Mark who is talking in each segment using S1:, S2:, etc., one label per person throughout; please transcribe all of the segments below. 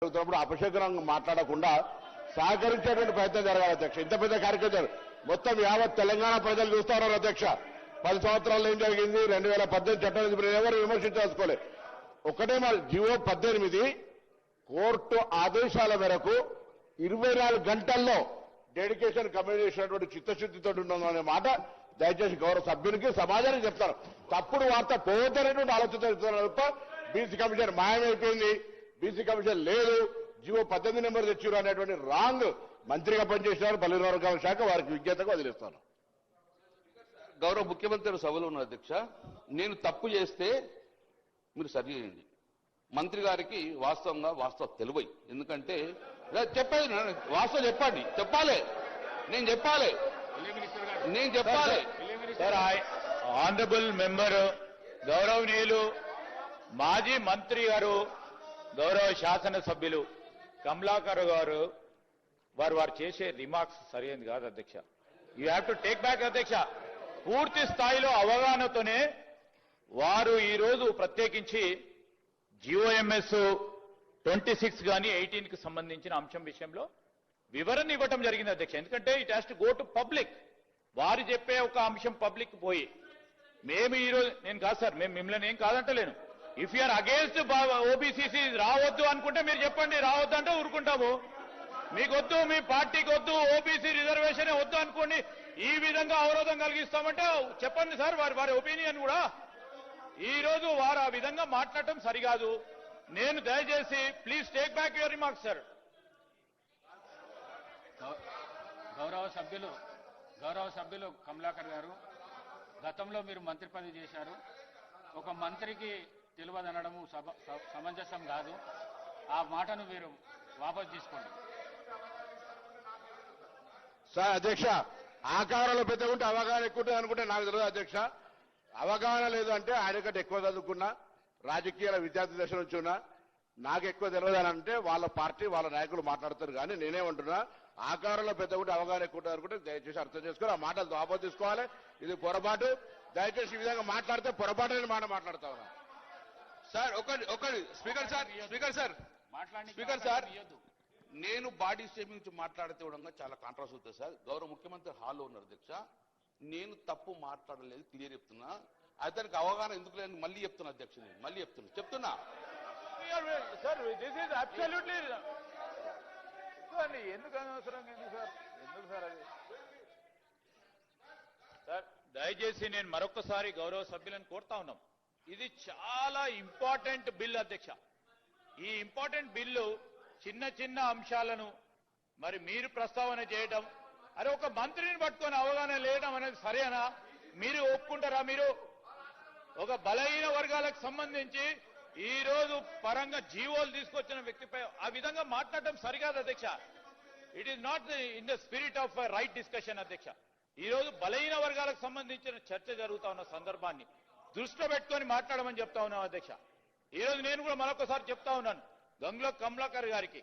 S1: జరుగుతున్నప్పుడు అపశకునంగా మాట్లాడకుండా సహకరించేటువంటి ప్రయత్నం జరగాలి అధ్యక్ష. ఇంత పెద్ద కార్యక్రమం మొత్తం యావత్ తెలంగాణ ప్రజలు చూస్తారు అధ్యక్ష. పది సంవత్సరాల్లో ఏం జరిగింది? రెండు వేల పద్దెనిమిది చట్టం ఎవరు విమర్శించాల్సుకోలే ఒకటే మరి జివో పద్దెనిమిది కోర్టు ఆదేశాల మేరకు ఇరవై నాలుగు గంటల్లో డెడికేషన్ కమిటీ చేసినటువంటి చిత్తశుద్ధితో ఉన్నాం అనే మాట దయచేసి గౌరవ సభ్యునికి సమాజానికి చెప్తారు తప్పుడు వార్త పోవద్దనేటువంటి ఆలోచన తప్ప బీసీ కమిషన్ మాయమైపోయింది. బీసీ కమిషన్ లేదు జివో పద్దెనిమిది నెంబర్ తెచ్చిరు అనేటువంటి రాంగ్ మంత్రిగా పనిచేసినారు పల్లె వర్గాల శాఖ వారికి విజ్ఞతగా వదిలేస్తాను
S2: గౌరవ ముఖ్యమంత్రి గారు సభలో ఉన్నారు అధ్యక్ష నేను తప్పు చేస్తే మీరు సరి చేయండి. మంత్రి గారికి వాస్తవంగా వాస్తవం తెలివై. ఎందుకంటే చెప్పేది వాస్తవం చెప్పండి. చెప్పాలి. నేను చెప్పాలి. నేను చెప్పాలి.
S3: సార్ ఆనరబుల్ మెంబర్ గౌరవనీయులు మాజీ మంత్రి గారు గౌరవ శాసనసభ్యులు కమలాకర్ గారు వారు వారు చేసే రిమార్క్స్ సరైనది కాదు అధ్యక్ష. You have to take back అధ్యక్ష. పూర్తి స్థాయిలో అవగాహనతోనే వారు ఈరోజు ప్రత్యేకించి జిఓఎంఎస్ ట్వంటీ సిక్స్ కానీ ఎయిటీన్కి సంబంధించిన అంశం విషయంలో వివరణ ఇవ్వటం జరిగింది అధ్యక్ష. ఎందుకంటే it has to go to public వారు చెప్పే ఒక అంశం పబ్లిక్ పోయి. మేము ఈ రోజు నేను కాదు సార్ మేము మిమ్మల్ని ఏం కాదంటలేను. ఇఫ్ యూఆర్ అగేన్స్ట్ ఓబీసీసీ రావద్దు అనుకుంటే మీరు చెప్పండి రావద్దు అంటే ఊరుకుంటాము. మీకు వద్దు మీ పార్టీకి వద్దు ఓబీసీ రిజర్వేషన్ వద్దు అనుకోండి ఈ విధంగా అవరోధం కలిగిస్తామంటే చెప్పండి సార్ వారి వారి ఒపీనియన్ కూడా. ఈ రోజు వారు ఆ విధంగా మాట్లాడటం సరికాదు. నేను దయచేసి please take back your remarks sir
S4: గౌ- గౌరవ సభ్యులు గౌరవ సభ్యులు కమలాకర్ గారు గతంలో మీరు మంత్రి పదవి చేశారు. ఒక మంత్రికి తెలియదనడము స- సమంజసం కాదు. ఆ మాటను మీరు వాపసు తీసుకోండి.
S1: సార్ అధ్యక్ష ఆకారంలో పెద్ద ఉంటే అవగాహన ఎక్కువ ఉంటుంది అనుకుంటే నాకు తెలియదు అధ్యక్ష. అవగాహన లేదు అంటే ఆయన కంటే ఎక్కువ చదువుకున్నా రాజకీయాల విద్యార్థి దశ నుంచి ఉన్నా నాకు ఎక్కువ తెలియదు అని అంటే వాళ్ళ పార్టీ వాళ్ళ నాయకులు మాట్లాడతారు కానీ నేనేమంటున్నా ఆకారంలో పెద్ద ఉంటే అవగాహన ఎక్కువ అనుకుంటే దయచేసి అర్థం చేసుకుని ఆ మాటలు దాపో తీసుకోవాలి. ఇది పొరపాటు. దయచేసి ఈ విధంగా మాట్లాడితే పొరపాటు అని మాట మాట్లాడతా ఉన్నా.
S2: సార్ ఒకటి ఒకటి స్పీకర్ సార్ స్పీకర్ సార్
S4: మాట్లాడి
S2: స్పీకర్ సార్ నేను బాడీ షేమింగ్ గురించి మాట్లాడితే కూడా చాలా కాంట్రాస్ అవుతుంది సార్. గౌరవ ముఖ్యమంత్రి హాల్లో ఉన్నారు అధ్యక్ష నేను తప్పు మాట్లాడలేదు క్లియర్ చెప్తున్నా. అతనికి అవగాహన ఎందుకు లేని మళ్ళీ చెప్తున్నా అధ్యక్ష నేను మళ్ళీ చెప్తున్నా. చెప్తున్నా.
S3: సార్ దిస్ ఈజ్ అబ్సల్యూట్లీ ఎందుకు అనవసరం ఎందుకు సార్? ఎందుకు సార్ అది? సార్ దయచేసి నేను మరొకసారి గౌరవ సభ్యులను కోరుతా ఉన్నాం. ఇది చాలా ఇంపార్టెంట్ బిల్ అధ్యక్ష. ఈ ఇంపార్టెంట్ బిల్లు చిన్న చిన్న అంశాలను మరి మీరు ప్రస్తావన చేయడం అరే ఒక మంత్రిని పట్టుకొని అవగాహన లేయడం అనేది సరేనా? మీరు ఒప్పుకుంటారా మీరు? ఒక బలహీన వర్గాలకు సంబంధించి ఈ రోజు పరంగా జీవోలు తీసుకొచ్చిన వ్యక్తిపై ఆ విధంగా మాట్లాడటం సరికాదు అధ్యక్ష. It is not in the spirit of right discussion అధ్యక్ష. ఈ రోజు బలహీన వర్గాలకు సంబంధించిన చర్చ జరుగుతా ఉన్న సందర్భాన్ని దృష్టిలో పెట్టుకొని మాట్లాడమని చెప్తా ఉన్నాం అధ్యక్ష. ఈ రోజు నేను కూడా మరొకసారి చెప్తా ఉన్నాను. గంగుల కమలాకర్ గారికి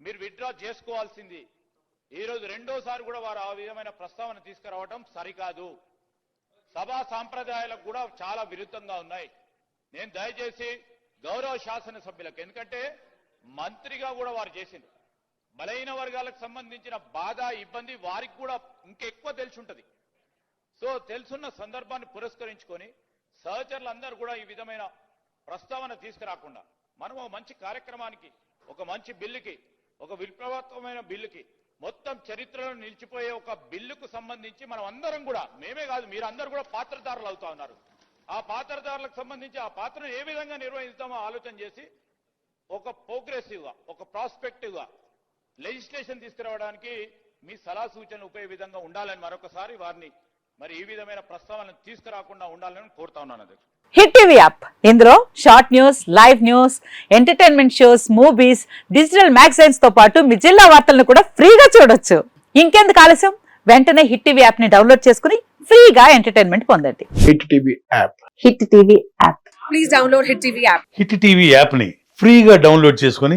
S3: మీరు విత్డ్రా చేసుకోవాల్సింది. ఈ రోజు రెండోసారి కూడా వారు ఆ విధమైన ప్రస్తావన తీసుకురావడం సరికాదు. సభా సాంప్రదాయాలకు కూడా చాలా విరుద్ధంగా ఉన్నాయి. నేను దయచేసి గౌరవ శాసనసభ్యులకు ఎందుకంటే మంత్రిగా కూడా వారు చేసింది. బలహీన వర్గాలకు సంబంధించిన బాధ ఇబ్బంది వారికి కూడా ఇంకెక్కువ తెలిసి ఉంటుంది. సో తెలుసున్న సందర్భాన్ని పురస్కరించుకొని సహచరులందరూ కూడా ఈ విధమైన ప్రస్తావన తీసుకురాకుండా మనం ఒక మంచి కార్యక్రమానికి ఒక మంచి బిల్లుకి ఒక విప్లవాత్మకమైన బిల్లుకి మొత్తం చరిత్రలో నిలిచిపోయే ఒక బిల్లుకు సంబంధించి మనం అందరం కూడా మేమే కాదు మీరు అందరూ కూడా పాత్రదారులు అవుతా ఉన్నారు. ఆ పాత్రదారులకు సంబంధించి ఆ పాత్రను ఏ విధంగా నిర్వహిస్తామో ఆలోచన చేసి ఒక ప్రోగ్రెసివ్గా ఒక ప్రాస్పెక్టివ్గా లెజిస్లేషన్ తీసుకురావడానికి మీ సలహా సూచనలు ఉపయోగ విధంగా ఉండాలని మరొకసారి వారిని మరి ఈ విధమైన ప్రస్తావనలు తీసుకురాకుండా ఉండాలని కోరుతా ఉన్నాను అధ్యక్ష.
S5: Hit TV app. ఇందులో short news live news entertainment shows movies digital మ్యాగజైన్స్తో పాటు మీ జిల్లా వార్తలను కూడా ఫ్రీగా చూడొచ్చు. ఇంకెందుకు ఆలస్యం? వెంటనే హిట్ టీవీ యాప్ని డౌన్లోడ్ చేసుకుని ఫ్రీగా ఎంటర్టైన్మెంట్ పొందండి.
S6: Hit TV app.
S5: Hit TV app.
S7: Please download Hit TV app.
S8: Hit TV యాప్ని ఫ్రీగా డౌన్లోడ్ చేసుకొని